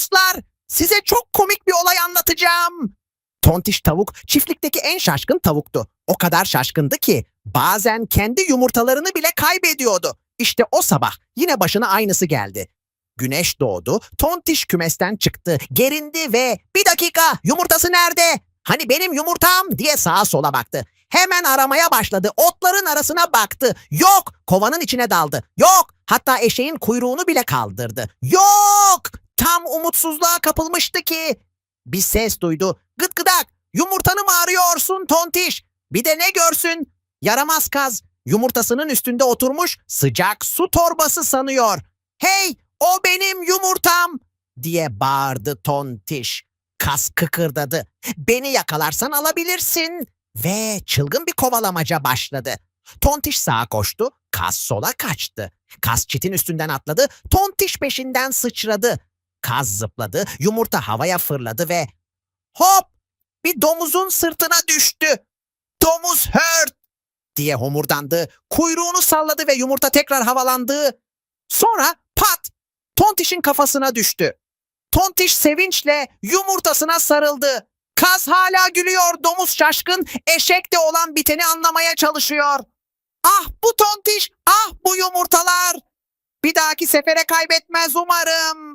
dostlar, size çok komik bir olay anlatacağım. Tontiş tavuk çiftlikteki en şaşkın tavuktu. O kadar şaşkındı ki bazen kendi yumurtalarını bile kaybediyordu. İşte o sabah yine başına aynısı geldi. Güneş doğdu, tontiş kümesten çıktı, gerindi ve bir dakika yumurtası nerede? Hani benim yumurtam diye sağa sola baktı. Hemen aramaya başladı. Otların arasına baktı. Yok! Kovanın içine daldı. Yok! Hatta eşeğin kuyruğunu bile kaldırdı. Yok! Tam umutsuzluğa kapılmıştı ki. Bir ses duydu. Gıt gıdak! Yumurtanı mı arıyorsun tontiş? Bir de ne görsün? Yaramaz kaz. Yumurtasının üstünde oturmuş sıcak su torbası sanıyor. Hey! O benim yumurtam! diye bağırdı tontiş. Kas kıkırdadı. Beni yakalarsan alabilirsin. Ve çılgın bir kovalamaca başladı. Tontiş sağa koştu, Kas sola kaçtı. Kas çitin üstünden atladı, Tontiş peşinden sıçradı. Kaz zıpladı, yumurta havaya fırladı ve hop bir domuzun sırtına düştü. Domuz hört diye homurdandı, kuyruğunu salladı ve yumurta tekrar havalandı. Sonra pat Tontiş'in kafasına düştü. Tontiş sevinçle yumurtasına sarıldı. Kaz hala gülüyor, domuz şaşkın, eşek de olan biteni anlamaya çalışıyor. Ah bu tontiş, ah bu yumurtalar. Bir dahaki sefere kaybetmez umarım.